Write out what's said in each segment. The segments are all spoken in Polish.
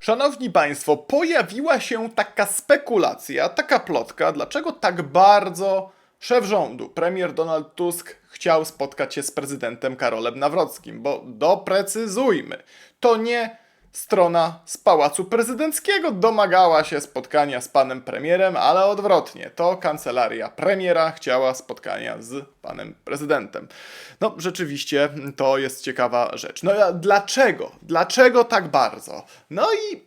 Szanowni Państwo, pojawiła się taka spekulacja, taka plotka, dlaczego tak bardzo szef rządu, premier Donald Tusk, chciał spotkać się z prezydentem Karolem Nawrockim, bo doprecyzujmy, to nie strona z Pałacu Prezydenckiego domagała się spotkania z panem premierem, ale odwrotnie, to kancelaria premiera chciała spotkania z panem prezydentem. No, rzeczywiście to jest ciekawa rzecz. No a dlaczego? Dlaczego tak bardzo? No i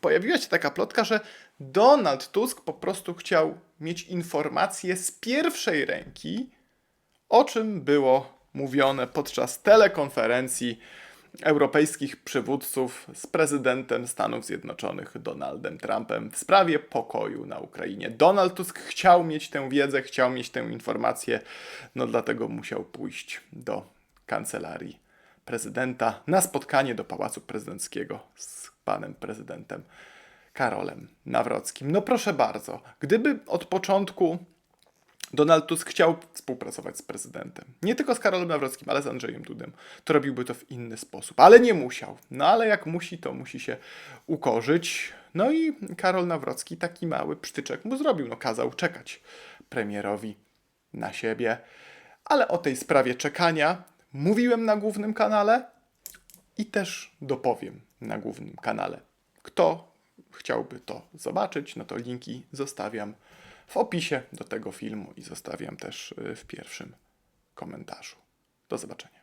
pojawiła się taka plotka, że Donald Tusk po prostu chciał mieć informacje z pierwszej ręki, o czym było mówione podczas telekonferencji europejskich przywódców z prezydentem Stanów Zjednoczonych Donaldem Trumpem w sprawie pokoju na Ukrainie. Donald Tusk chciał mieć tę wiedzę, chciał mieć tę informację, no dlatego musiał pójść do kancelarii prezydenta na spotkanie do Pałacu Prezydenckiego z panem prezydentem Karolem Nawrockim. No proszę bardzo, gdyby od początku Donald Tusk chciał współpracować z prezydentem. Nie tylko z Karolem Nawrockim, ale z Andrzejem Dudem. To robiłby to w inny sposób, ale nie musiał. No ale jak musi, to musi się ukorzyć. No i Karol Nawrocki taki mały psztyczek mu zrobił. No kazał czekać premierowi na siebie. Ale o tej sprawie czekania mówiłem na głównym kanale i też dopowiem na głównym kanale. Kto chciałby to zobaczyć, no to linki zostawiam w opisie do tego filmu i zostawiam też y, w pierwszym komentarzu. Do zobaczenia.